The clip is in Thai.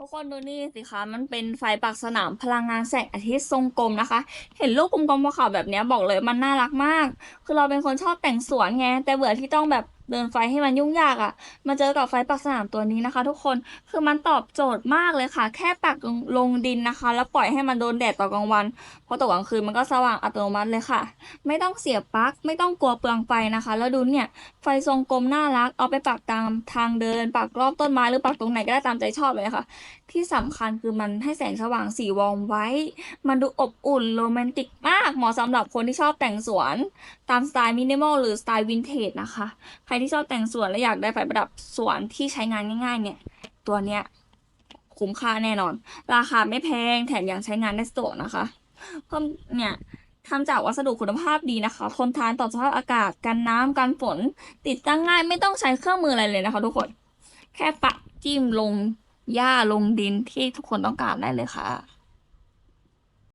ทุกคนดูนี่สิคะ มันเป็นไฟปักสนามพลังงานแสงอาทิตย์ทรงกลมนะคะ เห็นลูกกลมๆขาวแบบนี้บอกเลยมันน่ารักมาก คือเราเป็นคนชอบแต่งสวนไง แต่เบื่อที่ต้องแบบ เดินไฟให้มันยุ่งยากอะ่ะ มาเจอกับไฟปักสนามตัวนี้นะคะ ทุกคน คือมันตอบโจทย์มากเลยค่ะ แค่ปักลงดินนะคะ แล้วปล่อยให้มันโดนแดดตอนกลางวันพอตกกลางคืนมันก็สว่างอัตโนมัติเลยค่ะ ไม่ต้องเสียบปลั๊ก ไม่ต้องกลัวเปลืองไฟนะคะ แล้วดูเนี่ย ไฟทรงกลมน่ารัก เอาไปปักตามทางเดิน ปักรอบต้นไม้หรือปักตรงไหนก็ได้ตามใจชอบเลยค่ะ ที่สำคัญคือมันให้แสงสว่างสีวอมไว้ มันดูอบอุ่นโรแมนติกมาก เหมาะสำหรับคนที่ชอบแต่งสวน ตามสไตล์มินิมอลหรือสไตล์วินเทจนะคะใครที่ชอบแต่งสวนและอยากได้ไฟประดับสวนที่ใช้งานง่ายๆ เนี่ย ตัวเนี้ยคุ้มค่าแน่นอน ราคาไม่แพงแถมยังใช้งานได้สะดวกนะคะเพิ่มเนี่ยทำจากวัสดุคุณภาพดีนะคะ ทนทานต่อสภาพอากาศ กันน้ำกันฝน ติดตั้งง่ายไม่ต้องใช้เครื่องมืออะไรเลยนะคะ ทุกคน แค่ปักจิ้มลงหญ้าลงดินที่ทุกคนต้องการได้เลยค่ะ